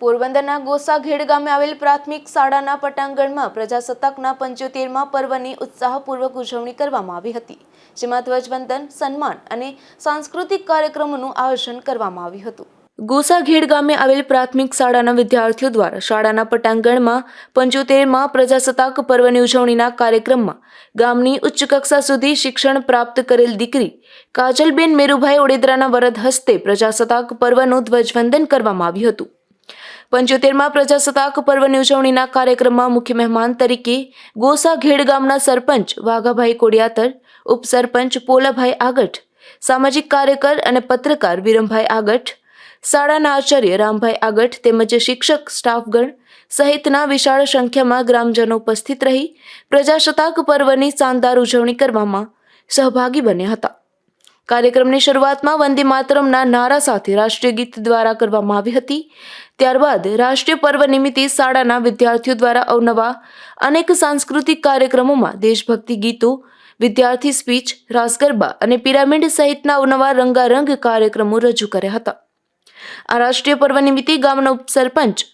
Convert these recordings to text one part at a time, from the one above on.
પોરબંદરના ગોસાઘેડ ગામે આવેલ પ્રાથમિક શાળાના પટાંગણમાં પ્રજાસત્તાકના પંચોતેરમાં પર્વની ઉત્સાહપૂર્વક ઉજવણી કરવામાં આવી હતી, જેમાં ધ્વજવંદન, સન્માન અને સાંસ્કૃતિક કાર્યક્રમોનું આયોજન કરવામાં આવ્યું હતું. ગોસાઘેડ ગામે આવેલ પ્રાથમિક શાળાના વિદ્યાર્થીઓ દ્વારા શાળાના પટાંગણમાં પંચોતેરમાં પ્રજાસત્તાક પર્વની ઉજવણીના કાર્યક્રમમાં ગામની ઉચ્ચ કક્ષા સુધી શિક્ષણ પ્રાપ્ત કરેલ દીકરી કાજલબેન મેરુભાઈ ઓડેદરાના વરદ હસ્તે પ્રજાસત્તાક પર્વનું ધ્વજવંદન કરવામાં આવ્યું હતું. પંચોતેરમાં પ્રજાસત્તાક પર્વની ઉજવણીના કાર્યક્રમમાં મુખ્ય મહેમાન તરીકે ગોસા ઘેડ ગામના સરપંચ વાઘાભાઈ કોડિયાતર, ઉપસરપંચ પોલાભાઈ આગઠ, સામાજિક કાર્યકર અને પત્રકાર વિરમભાઈ આગઠ, શાળાના આચાર્ય રામભાઈ આગઠ તેમજ શિક્ષક સ્ટાફગણ સહિતના વિશાળ સંખ્યામાં ગ્રામજનો ઉપસ્થિત રહી પ્રજાસત્તાક પર્વની શાનદાર ઉજવણી કરવામાં સહભાગી બન્યા હતા. કાર્યક્રમની શરૂઆતમાં વંદે માતરમના નારા સાથે રાષ્ટ્રીય ગીત દ્વારા કરવામાં આવી હતી. ત્યારબાદ રાષ્ટ્રીય પર્વ નિમિત્તે શાળાના વિદ્યાર્થીઓ દ્વારા અવનવા અનેક સાંસ્કૃતિક કાર્યક્રમોમાં દેશભક્તિ ગીતો, વિદ્યાર્થી સ્પીચ, રાસ ગરબા અને પિરામિડ સહિતના અવનવા રંગારંગ કાર્યક્રમો રજૂ કર્યા હતા. આ રાષ્ટ્રીય પર્વ નિમિત્તે ગામના ઉપસરપંચ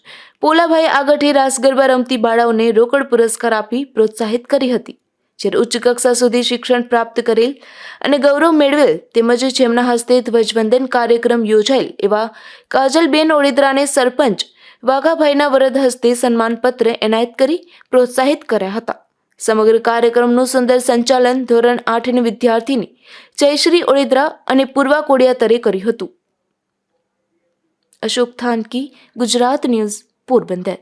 પોલાભાઈ આગઠે રાસ ગરબા રમતી બાળાઓને રોકડ પુરસ્કાર આપી પ્રોત્સાહિત કરી હતી. જ્યારે ઉચ્ચ કક્ષા સુધી શિક્ષણ પ્રાપ્ત કરેલ અને ગૌરવ મેળવેલ તેમજ જેમના હસ્તે ધ્વજવંદન કાર્યક્રમ યોજાયેલ એવા કાજલબેન ઓડેદરાને સરપંચ વાઘાભાઈના વરદ હસ્તે સન્માનપત્ર એનાયત કરી પ્રોત્સાહિત કર્યા હતા. સમગ્ર કાર્યક્રમનું સુંદર સંચાલન ધોરણ આઠની વિદ્યાર્થીની જયશ્રી ઓડેદરા અને પૂર્વા કોડિયાતરે કર્યું હતું. અશોક થાનકી, ગુજરાત ન્યૂઝ, પોરબંદર.